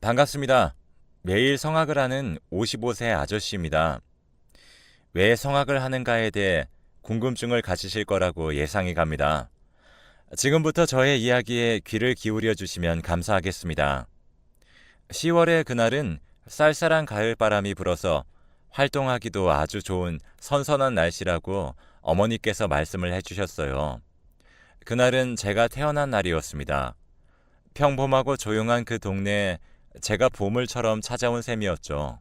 반갑습니다. 매일 성악을 하는 55세 아저씨입니다. 왜 성악을 하는가에 대해 궁금증을 가지실 거라고 예상이 갑니다. 지금부터 저의 이야기에 귀를 기울여 주시면 감사하겠습니다. 10월의 그날은 쌀쌀한 가을 바람이 불어서 활동하기도 아주 좋은 선선한 날씨라고 어머니께서 말씀을 해주셨어요. 그날은 제가 태어난 날이었습니다. 평범하고 조용한 그 동네에 제가 보물처럼 찾아온 셈이었죠.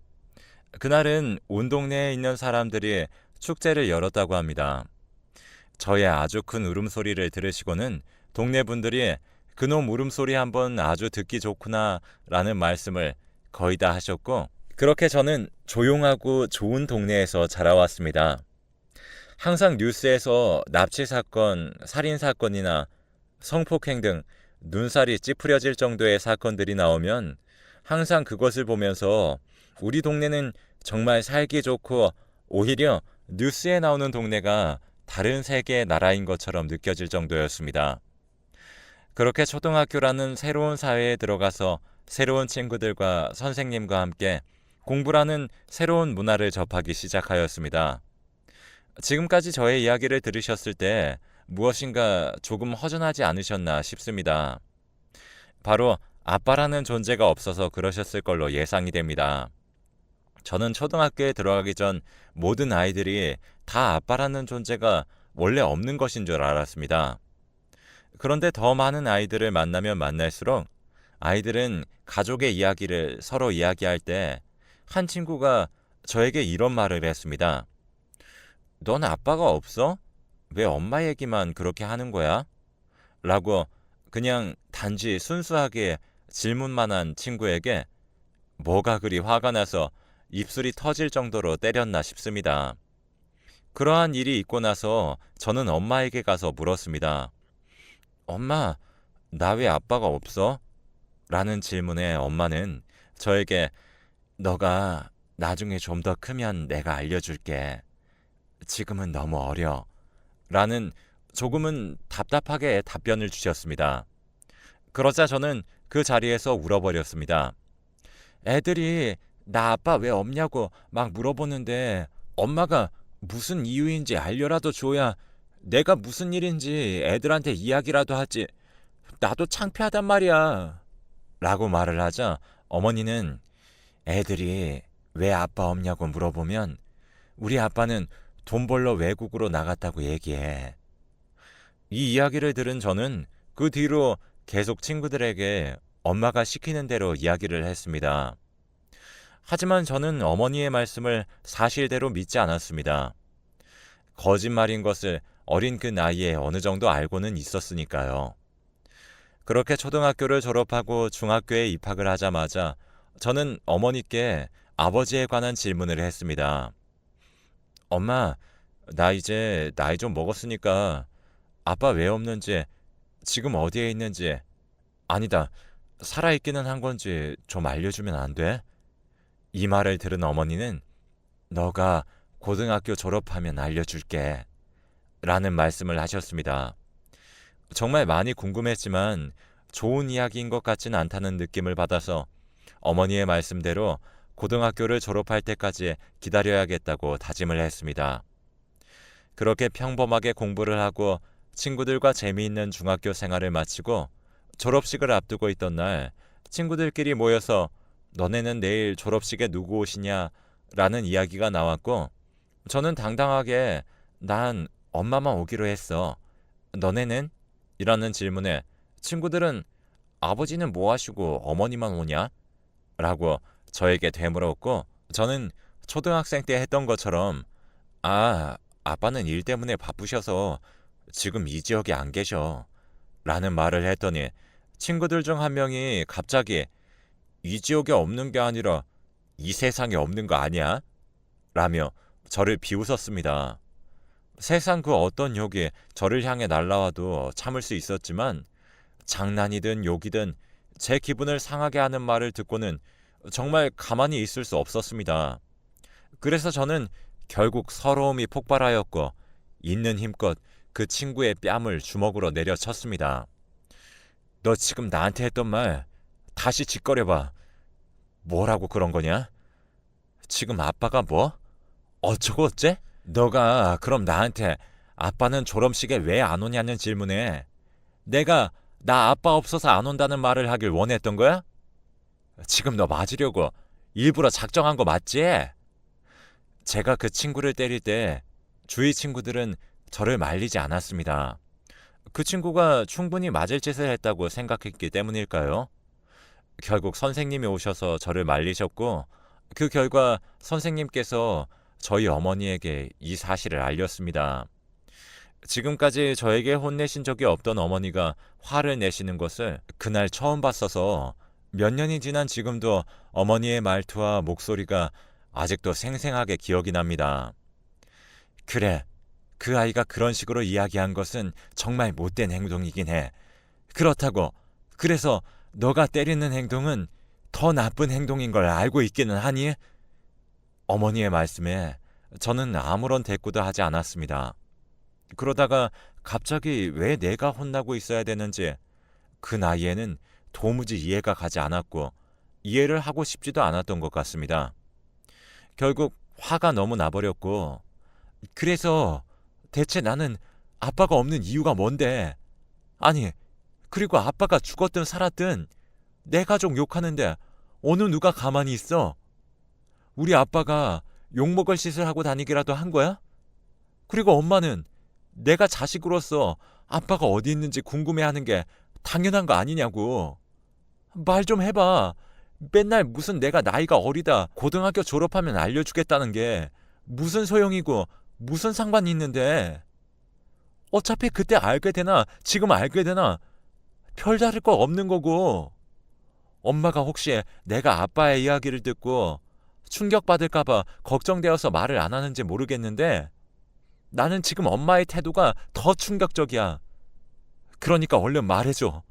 그날은 온 동네에 있는 사람들이 축제를 열었다고 합니다. 저의 아주 큰 울음소리를 들으시고는 동네 분들이 그놈 울음소리 한번 아주 듣기 좋구나 라는 말씀을 거의 다 하셨고 그렇게 저는 조용하고 좋은 동네에서 자라왔습니다. 항상 뉴스에서 납치 사건, 살인 사건이나 성폭행 등 눈살이 찌푸려질 정도의 사건들이 나오면 항상 그것을 보면서 우리 동네는 정말 살기 좋고 오히려 뉴스에 나오는 동네가 다른 세계의 나라인 것처럼 느껴질 정도였습니다. 그렇게 초등학교라는 새로운 사회에 들어가서 새로운 친구들과 선생님과 함께 공부라는 새로운 문화를 접하기 시작하였습니다. 지금까지 저의 이야기를 들으셨을 때 무엇인가 조금 허전하지 않으셨나 싶습니다. 바로 아빠라는 존재가 없어서 그러셨을 걸로 예상이 됩니다. 저는 초등학교에 들어가기 전 모든 아이들이 다 아빠라는 존재가 원래 없는 것인 줄 알았습니다. 그런데 더 많은 아이들을 만나면 만날수록 아이들은 가족의 이야기를 서로 이야기할 때 한 친구가 저에게 이런 말을 했습니다. 넌 아빠가 없어? 왜 엄마 얘기만 그렇게 하는 거야? 라고 그냥 단지 순수하게 질문만 한 친구에게 뭐가 그리 화가 나서 입술이 터질 정도로 때렸나 싶습니다. 그러한 일이 있고 나서 저는 엄마에게 가서 물었습니다. 엄마, 나 왜 아빠가 없어? 라는 질문에 엄마는 저에게 너가 나중에 좀 더 크면 내가 알려줄게. 지금은 너무 어려. 라는 조금은 답답하게 답변을 주셨습니다. 그러자 저는 그 자리에서 울어버렸습니다. 애들이 나 아빠 왜 없냐고 막 물어보는데 엄마가 무슨 이유인지 알려라도 줘야 내가 무슨 일인지 애들한테 이야기라도 하지. 나도 창피하단 말이야. 라고 말을 하자 어머니는 애들이 왜 아빠 없냐고 물어보면 우리 아빠는 돈 벌러 외국으로 나갔다고 얘기해. 이 이야기를 들은 저는 그 뒤로 계속 친구들에게 엄마가 시키는 대로 이야기를 했습니다. 하지만 저는 어머니의 말씀을 사실대로 믿지 않았습니다. 거짓말인 것을 어린 그 나이에 어느 정도 알고는 있었으니까요. 그렇게 초등학교를 졸업하고 중학교에 입학을 하자마자 저는 어머니께 아버지에 관한 질문을 했습니다. 엄마, 나 이제 나이 좀 먹었으니까 아빠 왜 없는지, 지금 어디에 있는지, 아니다, 살아있기는 한 건지 좀 알려주면 안 돼? 이 말을 들은 어머니는 너가 고등학교 졸업하면 알려줄게. 라는 말씀을 하셨습니다. 정말 많이 궁금했지만 좋은 이야기인 것 같진 않다는 느낌을 받아서 어머니의 말씀대로 고등학교를 졸업할 때까지 기다려야겠다고 다짐을 했습니다. 그렇게 평범하게 공부를 하고 친구들과 재미있는 중학교 생활을 마치고 졸업식을 앞두고 있던 날 친구들끼리 모여서 너네는 내일 졸업식에 누구 오시냐? 라는 이야기가 나왔고 저는 당당하게 난 엄마만 오기로 했어. 너네는? 이라는 질문에 친구들은 아버지는 뭐 하시고 어머니만 오냐? 라고 저에게 되물었고 저는 초등학생 때 했던 것처럼 아, 아빠는 일 때문에 바쁘셔서 지금 이 지역에 안 계셔. 라는 말을 했더니 친구들 중 한 명이 갑자기 이 지역에 없는 게 아니라 이 세상에 없는 거 아니야? 라며 저를 비웃었습니다. 세상 그 어떤 욕이 저를 향해 날라와도 참을 수 있었지만 장난이든 욕이든 제 기분을 상하게 하는 말을 듣고는 정말 가만히 있을 수 없었습니다. 그래서 저는 결국 서러움이 폭발하였고 있는 힘껏 그 친구의 뺨을 주먹으로 내려쳤습니다. 너 지금 나한테 했던 말 다시 짓거려봐. 뭐라고 그런 거냐? 지금 아빠가 뭐? 어쩌고 어째? 너가 그럼 나한테 아빠는 졸업식에 왜 안 오냐는 질문에 내가 나 아빠 없어서 안 온다는 말을 하길 원했던 거야? 지금 너 맞으려고 일부러 작정한 거 맞지? 제가 그 친구를 때릴 때 주위 친구들은 저를 말리지 않았습니다. 그 친구가 충분히 맞을 짓을 했다고 생각했기 때문일까요? 결국 선생님이 오셔서 저를 말리셨고 그 결과 선생님께서 저희 어머니에게 이 사실을 알렸습니다. 지금까지 저에게 혼내신 적이 없던 어머니가 화를 내시는 것을 그날 처음 봤어서 몇 년이 지난 지금도 어머니의 말투와 목소리가 아직도 생생하게 기억이 납니다. 그래, 그 아이가 그런 식으로 이야기한 것은 정말 못된 행동이긴 해. 그렇다고, 그래서 너가 때리는 행동은 더 나쁜 행동인 걸 알고 있기는 하니? 어머니의 말씀에 저는 아무런 대꾸도 하지 않았습니다. 그러다가 갑자기 왜 내가 혼나고 있어야 되는지 그 나이에는 도무지 이해가 가지 않았고 이해를 하고 싶지도 않았던 것 같습니다. 결국 화가 너무 나버렸고 그래서 대체 나는 아빠가 없는 이유가 뭔데? 아니, 그리고 아빠가 죽었든 살았든 내 가족 욕하는데 어느 누가 가만히 있어? 우리 아빠가 욕먹을 짓을 하고 다니기라도 한 거야? 그리고 엄마는 내가 자식으로서 아빠가 어디 있는지 궁금해하는 게 당연한 거 아니냐고. 말 좀 해봐. 맨날 무슨 내가 나이가 어리다 고등학교 졸업하면 알려주겠다는 게 무슨 소용이고 무슨 상관이 있는데. 어차피 그때 알게 되나 지금 알게 되나 별다를 거 없는 거고. 엄마가 혹시 내가 아빠의 이야기를 듣고 충격받을까봐 걱정되어서 말을 안 하는지 모르겠는데 나는 지금 엄마의 태도가 더 충격적이야. 그러니까 얼른 말해줘.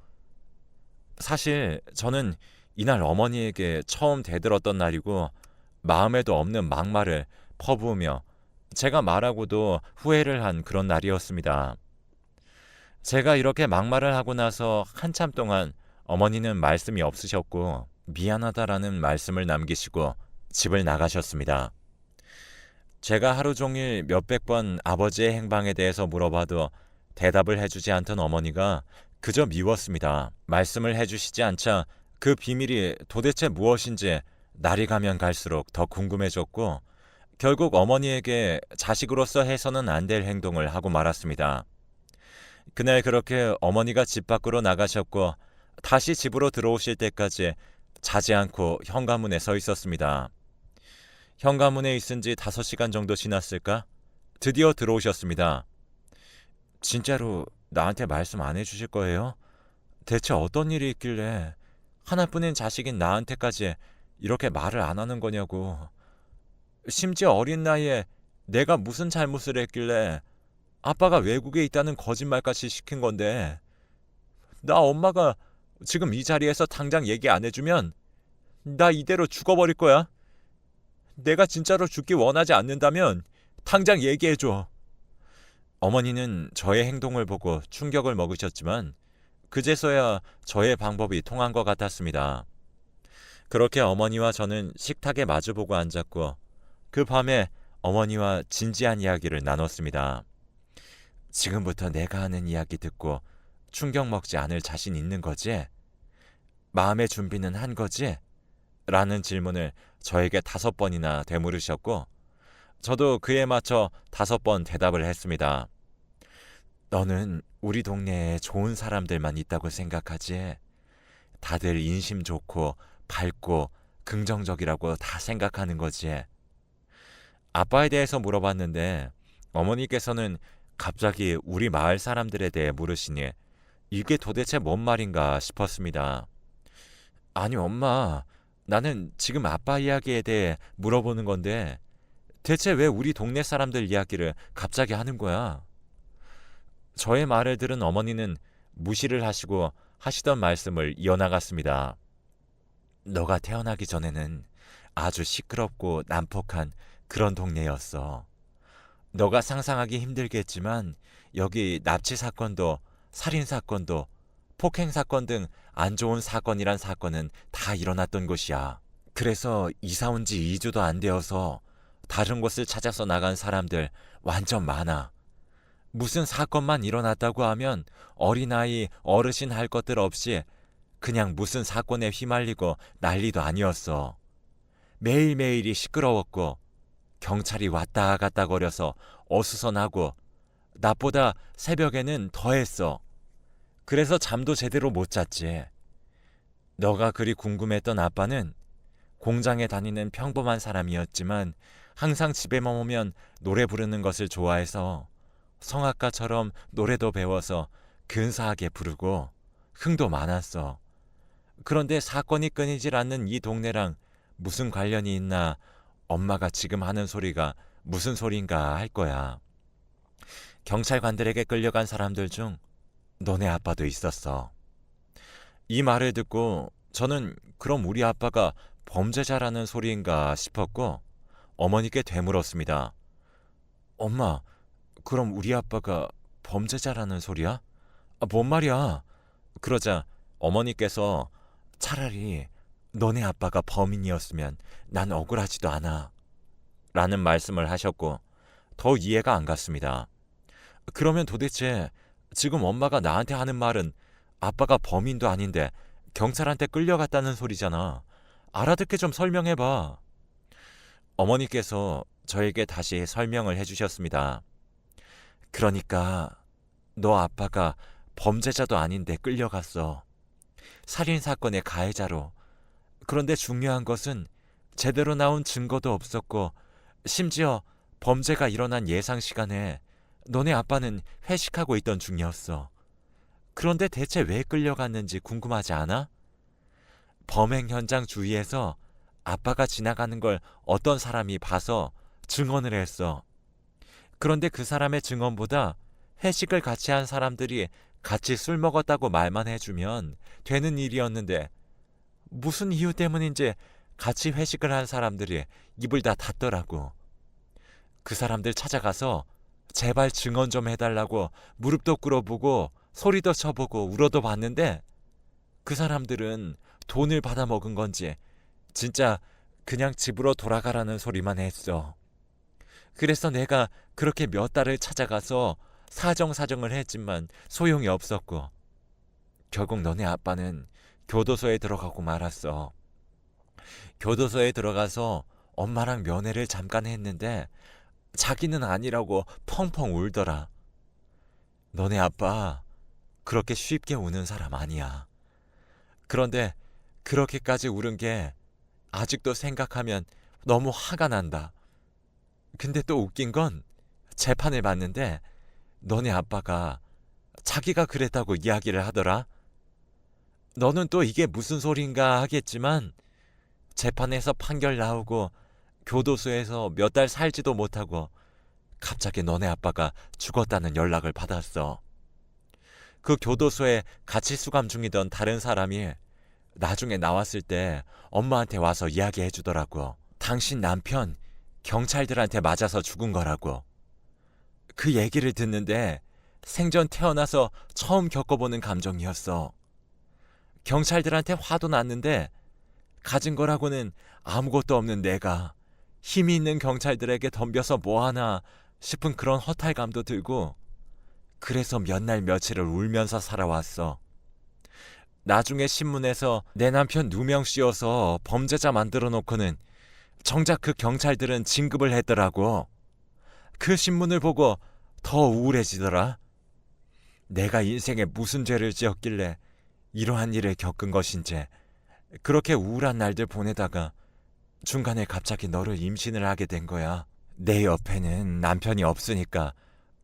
사실 저는 이날 어머니에게 처음 대들었던 날이고 마음에도 없는 막말을 퍼부으며 제가 말하고도 후회를 한 그런 날이었습니다. 제가 이렇게 막말을 하고 나서 한참 동안 어머니는 말씀이 없으셨고 미안하다라는 말씀을 남기시고 집을 나가셨습니다. 제가 하루 종일 몇백 번 아버지의 행방에 대해서 물어봐도 대답을 해주지 않던 어머니가 그저 미웠습니다. 말씀을 해주시지 않자 그 비밀이 도대체 무엇인지 날이 가면 갈수록 더 궁금해졌고 결국 어머니에게 자식으로서 해서는 안 될 행동을 하고 말았습니다. 그날 그렇게 어머니가 집 밖으로 나가셨고 다시 집으로 들어오실 때까지 자지 않고 현관문에 서 있었습니다. 현관문에 있은 지 5시간 정도 지났을까? 드디어 들어오셨습니다. 진짜로 나한테 말씀 안 해주실 거예요? 대체 어떤 일이 있길래 하나뿐인 자식인 나한테까지 이렇게 말을 안 하는 거냐고. 심지어 어린 나이에 내가 무슨 잘못을 했길래 아빠가 외국에 있다는 거짓말까지 시킨 건데 나 엄마가 지금 이 자리에서 당장 얘기 안 해주면 나 이대로 죽어버릴 거야. 내가 진짜로 죽기 원하지 않는다면 당장 얘기해줘. 어머니는 저의 행동을 보고 충격을 먹으셨지만 그제서야 저의 방법이 통한 것 같았습니다. 그렇게 어머니와 저는 식탁에 마주보고 앉았고 그 밤에 어머니와 진지한 이야기를 나눴습니다. 지금부터 내가 하는 이야기 듣고 충격 먹지 않을 자신 있는 거지? 마음의 준비는 한 거지? 라는 질문을 저에게 다섯 번이나 되물으셨고, 저도 그에 맞춰 다섯 번 대답을 했습니다. 너는 우리 동네에 좋은 사람들만 있다고 생각하지? 다들 인심 좋고 밝고 긍정적이라고 다 생각하는 거지. 아빠에 대해서 물어봤는데 어머니께서는 갑자기 우리 마을 사람들에 대해 물으시니 이게 도대체 뭔 말인가 싶었습니다. 아니, 엄마. 나는 지금 아빠 이야기에 대해 물어보는 건데 대체 왜 우리 동네 사람들 이야기를 갑자기 하는 거야? 저의 말을 들은 어머니는 무시를 하시고 하시던 말씀을 이어나갔습니다. 너가 태어나기 전에는 아주 시끄럽고 난폭한 그런 동네였어. 너가 상상하기 힘들겠지만 여기 납치 사건도 살인 사건도 폭행 사건 등 안 좋은 사건이란 사건은 다 일어났던 곳이야. 그래서 이사 온 지 2주도 안 되어서 다른 곳을 찾아서 나간 사람들 완전 많아. 무슨 사건만 일어났다고 하면 어린아이, 어르신 할 것들 없이 그냥 무슨 사건에 휘말리고 난리도 아니었어. 매일매일이 시끄러웠고 경찰이 왔다 갔다 거려서 어수선하고 낮보다 새벽에는 더했어. 그래서 잠도 제대로 못 잤지. 너가 그리 궁금했던 아빠는 공장에 다니는 평범한 사람이었지만 항상 집에만 오면 노래 부르는 것을 좋아해서 성악가처럼 노래도 배워서 근사하게 부르고 흥도 많았어. 그런데 사건이 끊이질 않는 이 동네랑 무슨 관련이 있나 엄마가 지금 하는 소리가 무슨 소린가 할 거야. 경찰관들에게 끌려간 사람들 중 너네 아빠도 있었어. 이 말을 듣고 저는 그럼 우리 아빠가 범죄자라는 소리인가 싶었고 어머니께 되물었습니다. 엄마, 그럼 우리 아빠가 범죄자라는 소리야? 아, 뭔 말이야? 그러자 어머니께서 차라리 너네 아빠가 범인이었으면 난 억울하지도 않아. 라는 말씀을 하셨고 더 이해가 안 갔습니다. 그러면 도대체 지금 엄마가 나한테 하는 말은 아빠가 범인도 아닌데 경찰한테 끌려갔다는 소리잖아. 알아듣게 좀 설명해봐. 어머니께서 저에게 다시 설명을 해주셨습니다. 그러니까 너 아빠가 범죄자도 아닌데 끌려갔어. 살인 사건의 가해자로. 그런데 중요한 것은 제대로 나온 증거도 없었고 심지어 범죄가 일어난 예상 시간에 너네 아빠는 회식하고 있던 중이었어. 그런데 대체 왜 끌려갔는지 궁금하지 않아? 범행 현장 주위에서 아빠가 지나가는 걸 어떤 사람이 봐서 증언을 했어. 그런데 그 사람의 증언보다 회식을 같이 한 사람들이 같이 술 먹었다고 말만 해주면 되는 일이었는데 무슨 이유 때문인지 같이 회식을 한 사람들이 입을 다 닫더라고. 그 사람들 찾아가서 제발 증언 좀 해달라고 무릎도 꿇어보고 소리도 쳐보고 울어도 봤는데 그 사람들은 돈을 받아 먹은 건지 진짜 그냥 집으로 돌아가라는 소리만 했어. 그래서 내가 그렇게 몇 달을 찾아가서 사정사정을 했지만 소용이 없었고 결국 너네 아빠는 교도소에 들어가고 말았어. 교도소에 들어가서 엄마랑 면회를 잠깐 했는데 자기는 아니라고 펑펑 울더라. 너네 아빠 그렇게 쉽게 우는 사람 아니야. 그런데 그렇게까지 울은 게 아직도 생각하면 너무 화가 난다. 근데 또 웃긴 건 재판을 봤는데 너네 아빠가 자기가 그랬다고 이야기를 하더라. 너는 또 이게 무슨 소린가 하겠지만 재판에서 판결 나오고 교도소에서 몇 달 살지도 못하고 갑자기 너네 아빠가 죽었다는 연락을 받았어. 그 교도소에 같이 수감 중이던 다른 사람이 나중에 나왔을 때 엄마한테 와서 이야기해 주더라고. 당신 남편 경찰들한테 맞아서 죽은 거라고. 그 얘기를 듣는데 생전 태어나서 처음 겪어보는 감정이었어. 경찰들한테 화도 났는데 가진 거라고는 아무것도 없는 내가 힘이 있는 경찰들에게 덤벼서 뭐하나 싶은 그런 허탈감도 들고 그래서 몇 날 며칠을 울면서 살아왔어. 나중에 신문에서 내 남편 누명 씌워서 범죄자 만들어 놓고는 정작 그 경찰들은 진급을 했더라고. 그 신문을 보고 더 우울해지더라. 내가 인생에 무슨 죄를 지었길래 이러한 일을 겪은 것인지 그렇게 우울한 날들 보내다가 중간에 갑자기 너를 임신을 하게 된 거야. 내 옆에는 남편이 없으니까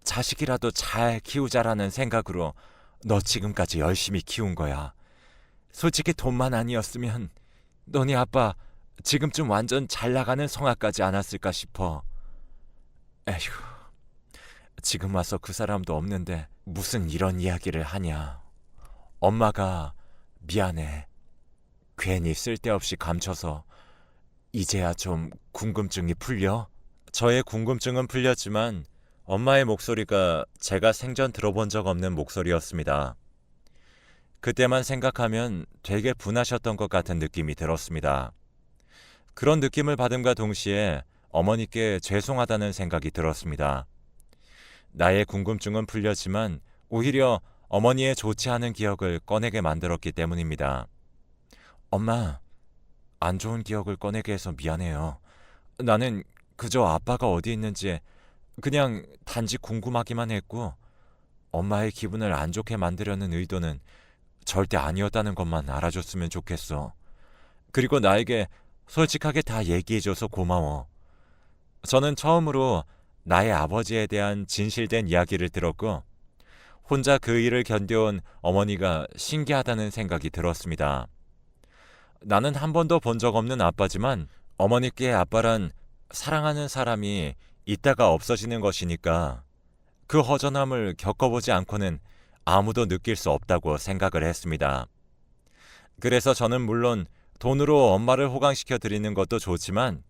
자식이라도 잘 키우자라는 생각으로 너 지금까지 열심히 키운 거야. 솔직히 돈만 아니었으면 너네 아빠 지금쯤 완전 잘 나가는 성악까지 않았을까 싶어. 에휴, 지금 와서 그 사람도 없는데 무슨 이런 이야기를 하냐. 엄마가 미안해. 괜히 쓸데없이 감춰서 이제야 좀 궁금증이 풀려? 저의 궁금증은 풀렸지만 엄마의 목소리가 제가 생전 들어본 적 없는 목소리였습니다. 그때만 생각하면 되게 분하셨던 것 같은 느낌이 들었습니다. 그런 느낌을 받음과 동시에 어머니께 죄송하다는 생각이 들었습니다. 나의 궁금증은 풀렸지만 오히려 어머니의 좋지 않은 기억을 꺼내게 만들었기 때문입니다. 엄마, 안 좋은 기억을 꺼내게 해서 미안해요. 나는 그저 아빠가 어디 있는지 그냥 단지 궁금하기만 했고 엄마의 기분을 안 좋게 만들려는 의도는 절대 아니었다는 것만 알아줬으면 좋겠어. 그리고 나에게 솔직하게 다 얘기해줘서 고마워. 저는 처음으로 나의 아버지에 대한 진실된 이야기를 들었고 혼자 그 일을 견뎌온 어머니가 신기하다는 생각이 들었습니다. 나는 한 번도 본 적 없는 아빠지만 어머니께 아빠란 사랑하는 사람이 있다가 없어지는 것이니까 그 허전함을 겪어보지 않고는 아무도 느낄 수 없다고 생각을 했습니다. 그래서 저는 물론 돈으로 엄마를 호강시켜 드리는 것도 좋지만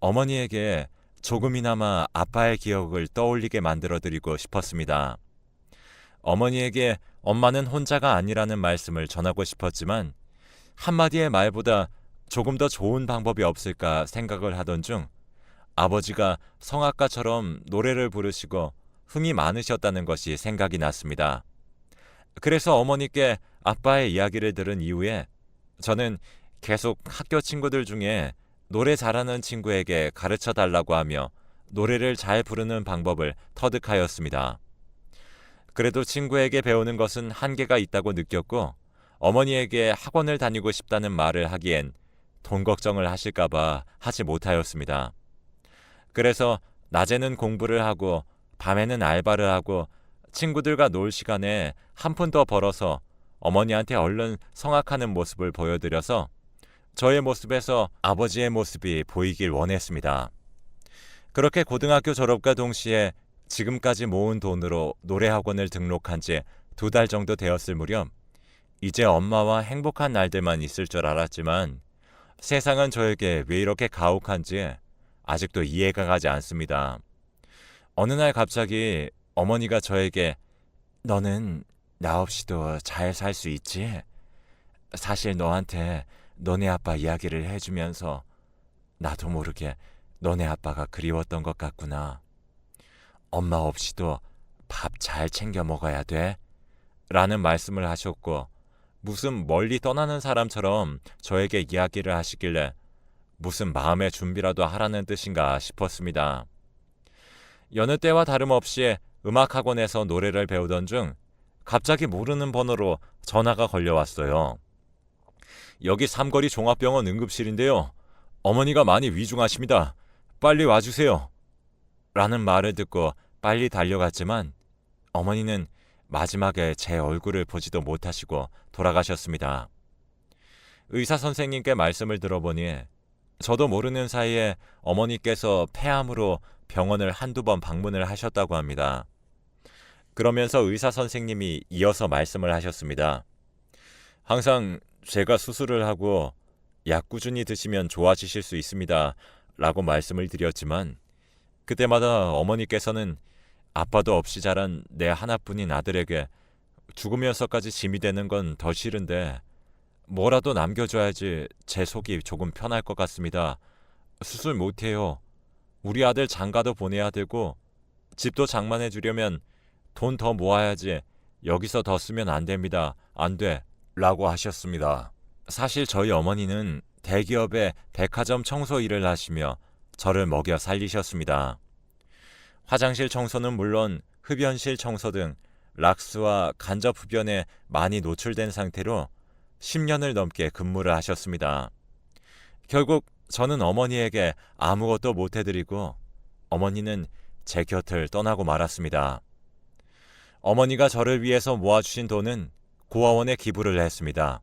어머니에게 조금이나마 아빠의 기억을 떠올리게 만들어 드리고 싶었습니다. 어머니에게 엄마는 혼자가 아니라는 말씀을 전하고 싶었지만 한마디의 말보다 조금 더 좋은 방법이 없을까 생각을 하던 중 아버지가 성악가처럼 노래를 부르시고 흥이 많으셨다는 것이 생각이 났습니다. 그래서 어머니께 아빠의 이야기를 들은 이후에 저는 계속 학교 친구들 중에 노래 잘하는 친구에게 가르쳐 달라고 하며 노래를 잘 부르는 방법을 터득하였습니다. 그래도 친구에게 배우는 것은 한계가 있다고 느꼈고 어머니에게 학원을 다니고 싶다는 말을 하기엔 돈 걱정을 하실까봐 하지 못하였습니다. 그래서 낮에는 공부를 하고 밤에는 알바를 하고 친구들과 놀 시간에 한 푼 더 벌어서 어머니한테 얼른 성악하는 모습을 보여드려서 저의 모습에서 아버지의 모습이 보이길 원했습니다. 그렇게 고등학교 졸업과 동시에 지금까지 모은 돈으로 노래 학원을 등록한 지 두 달 정도 되었을 무렵 이제 엄마와 행복한 날들만 있을 줄 알았지만 세상은 저에게 왜 이렇게 가혹한지 아직도 이해가 가지 않습니다. 어느 날 갑자기 어머니가 저에게 너는 나 없이도 잘 살 수 있지? 사실 너한테 너네 아빠 이야기를 해주면서 나도 모르게 너네 아빠가 그리웠던 것 같구나. 엄마 없이도 밥 잘 챙겨 먹어야 돼. 라는 말씀을 하셨고, 무슨 멀리 떠나는 사람처럼 저에게 이야기를 하시길래 무슨 마음의 준비라도 하라는 뜻인가 싶었습니다. 여느 때와 다름없이 음악학원에서 노래를 배우던 중 갑자기 모르는 번호로 전화가 걸려왔어요. 여기 삼거리 종합병원 응급실인데요. 어머니가 많이 위중하십니다. 빨리 와주세요. 라는 말을 듣고 빨리 달려갔지만 어머니는 마지막에 제 얼굴을 보지도 못하시고 돌아가셨습니다. 의사 선생님께 말씀을 들어보니 저도 모르는 사이에 어머니께서 폐암으로 병원을 한두 번 방문을 하셨다고 합니다. 그러면서 의사 선생님이 이어서 말씀을 하셨습니다. 항상 제가 수술을 하고 약 꾸준히 드시면 좋아지실 수 있습니다. 라고 말씀을 드렸지만 그때마다 어머니께서는 아빠도 없이 자란 내 하나뿐인 아들에게 죽으면서까지 짐이 되는 건 더 싫은데 뭐라도 남겨줘야지 제 속이 조금 편할 것 같습니다. 수술 못해요. 우리 아들 장가도 보내야 되고 집도 장만해 주려면 돈 더 모아야지 여기서 더 쓰면 안 됩니다. 안 돼. 라고 하셨습니다. 사실 저희 어머니는 대기업의 백화점 청소 일을 하시며 저를 먹여 살리셨습니다. 화장실 청소는 물론 흡연실 청소 등 락스와 간접 흡연에 많이 노출된 상태로 10년을 넘게 근무를 하셨습니다. 결국 저는 어머니에게 아무것도 못 해드리고 어머니는 제 곁을 떠나고 말았습니다. 어머니가 저를 위해서 모아주신 돈은 고아원에 기부를 했습니다.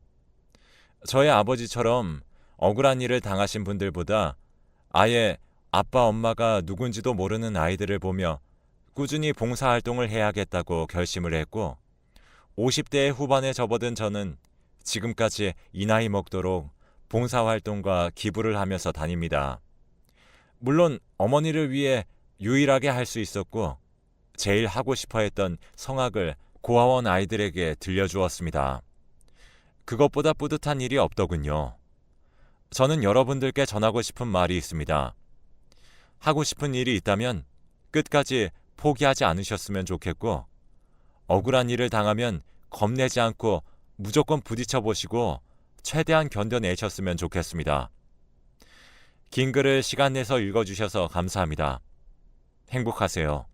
저의 아버지처럼 억울한 일을 당하신 분들보다 아예 아빠 엄마가 누군지도 모르는 아이들을 보며 꾸준히 봉사활동을 해야겠다고 결심을 했고 50대의 후반에 접어든 저는 지금까지 이 나이 먹도록 봉사활동과 기부를 하면서 다닙니다. 물론 어머니를 위해 유일하게 할 수 있었고 제일 하고 싶어 했던 성악을 고아원 아이들에게 들려주었습니다. 그것보다 뿌듯한 일이 없더군요. 저는 여러분들께 전하고 싶은 말이 있습니다. 하고 싶은 일이 있다면 끝까지 포기하지 않으셨으면 좋겠고, 억울한 일을 당하면 겁내지 않고 무조건 부딪혀 보시고 최대한 견뎌내셨으면 좋겠습니다. 긴 글을 시간 내서 읽어주셔서 감사합니다. 행복하세요.